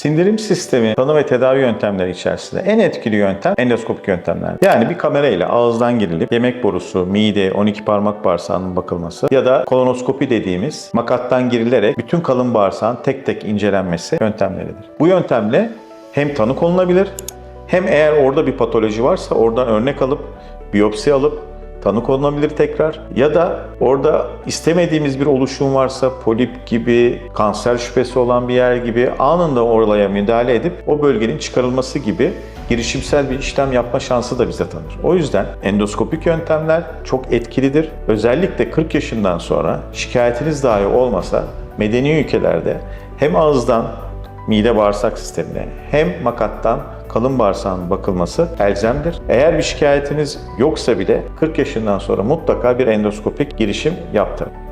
Sindirim sistemi tanı ve tedavi yöntemleri içerisinde en etkili yöntem endoskopik yöntemler. Yani bir kamera ile ağızdan girilip yemek borusu, mide, 12 parmak bağırsağının bakılması ya da kolonoskopi dediğimiz makattan girilerek bütün kalın bağırsağın tek tek incelenmesi yöntemleridir. Bu yöntemle hem tanı konulabilir hem eğer orada bir patoloji varsa oradan örnek alıp biyopsi alıp tanı konulabilir tekrar ya da orada istemediğimiz bir oluşum varsa polip gibi, kanser şüphesi olan bir yer gibi anında oraya müdahale edip o bölgenin çıkarılması gibi girişimsel bir işlem yapma şansı da bize tanır. O yüzden endoskopik yöntemler çok etkilidir. Özellikle 40 yaşından sonra şikayetiniz dahi olmasa medeni ülkelerde hem ağızdan mide bağırsak sistemine hem makattan kalın bağırsağın bakılması elzemdir. Eğer bir şikayetiniz yoksa bile 40 yaşından sonra mutlaka bir endoskopik girişim yaptırın.